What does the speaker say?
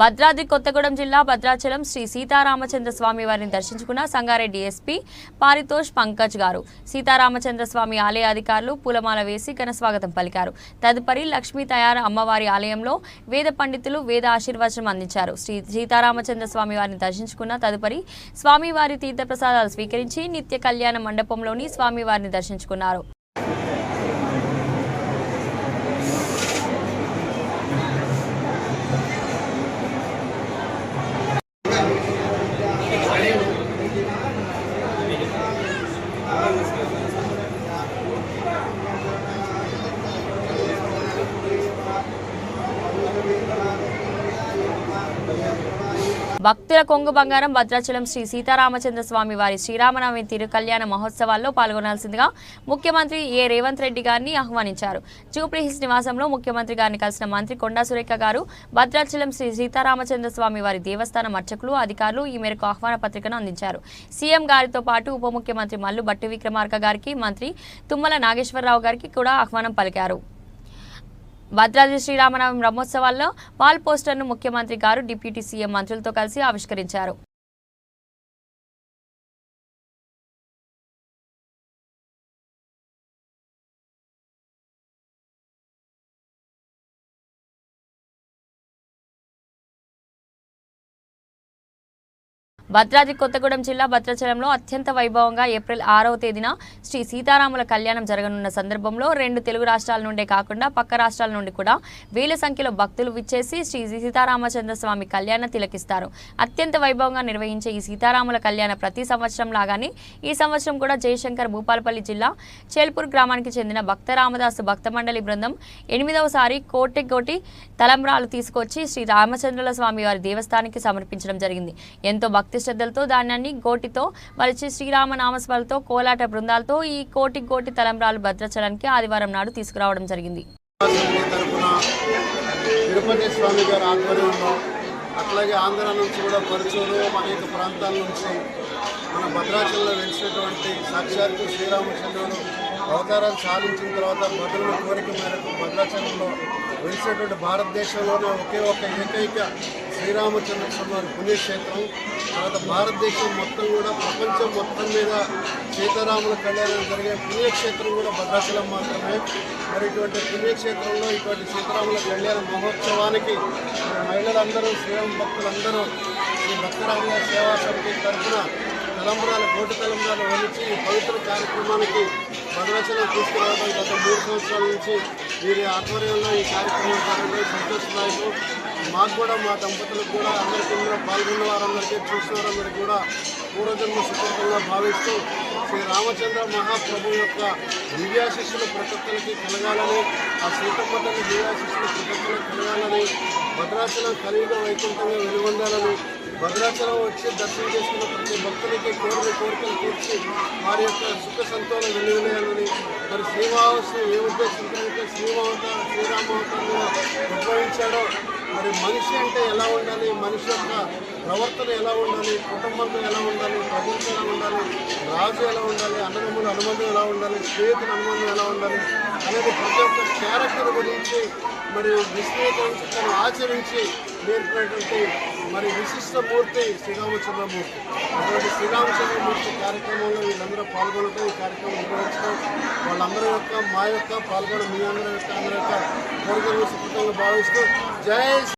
భద్రాద్రి కొత్తగూడెం జిల్లా భద్రాచలం శ్రీ సీతారామచంద్ర స్వామి వారిని దర్శించుకున్న సంగారెడ్డి ఎస్పీ పారితోష్ పంకజ్ గారు. సీతారామచంద్ర స్వామి ఆలయ అధికారులు పూలమాల వేసి ఘన స్వాగతం పలికారు. తదుపరి లక్ష్మీ తయారు అమ్మవారి ఆలయంలో వేద పండితులు వేద ఆశీర్వచనం అందించారు. శ్రీ సీతారామచంద్ర స్వామి వారిని దర్శించుకున్న తదుపరి స్వామివారి తీర్థప్రసాదాలు స్వీకరించి నిత్య కళ్యాణ మండపంలోని స్వామివారిని దర్శించుకున్నారు. భక్తుల కొంగు బంగారం భద్రాచలం శ్రీ సీతారామచంద్ర స్వామి వారి శ్రీరామనవమి తిరు కళ్యాణ మహోత్సవాల్లో పాల్గొనాల్సిందిగా ముఖ్యమంత్రి ఏ. రేవంత్ రెడ్డి గారిని ఆహ్వానించారు. జూబ్లీ హిల్స్ నివాసంలో ముఖ్యమంత్రి గారిని కలిసిన మంత్రి కొండా సురేఖ గారు భద్రాచలం శ్రీ సీతారామచంద్ర స్వామి వారి దేవస్థానం అర్చకులు అధికారులు ఈ మేరకు ఆహ్వాన పత్రికను అందించారు. సీఎం గారితో పాటు ఉప ముఖ్యమంత్రి మల్లు భట్టి విక్రమార్క గారికి మంత్రి తుమ్మల నాగేశ్వరరావు గారికి కూడా ఆహ్వానం పలికారు. భద్రాద్రి శ్రీరామనవమి బ్రహ్మోత్సవాల్లో వాల్ పోస్టర్ను ముఖ్యమంత్రి గారు డిప్యూటీ సీఎం మంత్రులతో కలిసి ఆవిష్కరించారు. భద్రాద్రి కొత్తగూడెం జిల్లా భద్రాచలంలో అత్యంత వైభవంగా ఏప్రిల్ ఆరవ తేదీన శ్రీ సీతారాముల కళ్యాణం జరగనున్న సందర్భంలో రెండు తెలుగు రాష్ట్రాల నుండే కాకుండా పక్క రాష్ట్రాల నుండి కూడా వేల సంఖ్యలో భక్తులు విచ్చేసి శ్రీ సీతారామచంద్ర స్వామి కళ్యాణ తిలకిస్తారు. అత్యంత వైభవంగా నిర్వహించే ఈ సీతారాముల కళ్యాణ ప్రతి సంవత్సరం లాగానే ఈ సంవత్సరం కూడా జయశంకర్ భూపాలపల్లి జిల్లా చేల్పూర్ గ్రామానికి చెందిన భక్త రామదాసు భక్త మండలి బృందం ఎనిమిదవసారి కోటెగోటి కోటి తలంబ్రాలు తీసుకొచ్చి శ్రీ రామచంద్రుల స్వామి వారి దేవస్థానానికి సమర్పించడం జరిగింది. ఎంతో భక్తి శ్రద్ధలతో ధాన్యాన్ని గోటితో మలిచి శ్రీరామ నామస్మరణతో కోలాట బృందాలతో ఈ కోటి కోటి తలంబ్రాలు భద్రాచలానికి ఆదివారం నాడు తీసుకురావడం జరిగింది. తిరుపతి స్వామి గారి ఆధ్వర్యంలో అట్లాగే ఆంధ్ర నుంచి కూడా పరుచూరు అనేక ప్రాంతాల నుంచి మన భద్రాచలంలో వెలిసినటువంటి సాక్షాత్తు శ్రీరామచంద్రుడు అవతారాలు సాధించిన తర్వాత భద్రుల కోరిక మేరకు భద్రాచలంలో వెలిసినటువంటి భారతదేశంలోనే ఒకే ఒక ఏకైక శ్రీరామచంద్ర స్వామి పుణ్యక్షేత్రం తర్వాత భారతదేశం మొత్తం కూడా ప్రపంచం మొత్తం మీద సీతారాముల కళ్యాణం జరిగే పుణ్యక్షేత్రం కూడా భద్రాచలం మాత్రమే. మరి ఇటువంటి పుణ్యక్షేత్రంలో ఇటువంటి సీతారాముల కళ్యాణ మహోత్సవానికి మహిళలందరూ శ్రీరామ భక్తులందరూ ఈ భక్తరాముల సేవా సమితి తరఫున తలంబరాలు కోటి తలంబరాలు వహించి ఈ పవిత్ర కార్యక్రమానికి భద్రాచలం తీసుకురావడం గత మూడు సంవత్సరాల నుంచి వీరి ఆధ్వర్యంలో ఈ కార్యక్రమం జరగడం సంతోషదాయకం. మాకు కూడా మా దంపతులకు కూడా అందరికీ ఇందులో పాల్గొన్న వారందరికీ చూసిన వారందరికీ కూడా పూర్వజన్మ సుకృతంగా భావిస్తూ శ్రీ రామచంద్ర మహాప్రభు యొక్క దివ్యాశిష్యుల ప్రకృతులకి కలగాలని ఆ సీతమ్మ దివ్యాశిష్యుల ప్రకృతులకు కలగాలని భద్రాచలం కలియుగ వైకుంఠంగా వెలుగొందాలని భద్రాచలం వచ్చి దర్శనం చేసుకున్న ప్రతి భక్తులకి కోరిన కోరికలు తీర్చి వారి యొక్క సుఖ సంతోషం వెలువలేయాలని మరి శ్రీనివాసు ఏ ఉద్దేశంతో శ్రీమావత శ్రీమవతార ఉద్భవించాడో మరి మనిషి అంటే ఎలా ఉండాలి? మనిషి యొక్క ప్రవర్తన ఎలా ఉండాలి? కుటుంబంలో ఎలా ఉండాలి? ప్రభుత్వం ఎలా ఉండాలి? రాజు ఎలా ఉండాలి? అన్నదమ్ముల అనుబంధం ఎలా ఉండాలి? స్నేహితుల అనుబంధం ఎలా ఉండాలి? అనేది ప్రతి ఒక్క క్యారెక్టర్ గురించి మరియు విశ్లేషించి తను ఆచరించి నేర్పినటువంటి మరి విశిష్ట మూర్తి శ్రీరామచంద్రమూర్తి. అటువంటి శ్రీరామచంద్రమూర్తి కార్యక్రమంలో వీళ్ళందరూ పాల్గొనటం ఈ కార్యక్రమం నిర్వహించడం వాళ్ళందరి యొక్క మా యొక్క పాల్గొనడం మీ అందరి యొక్క అందరి యొక్క కోరికలు సుఖంగా భావిస్తూ జై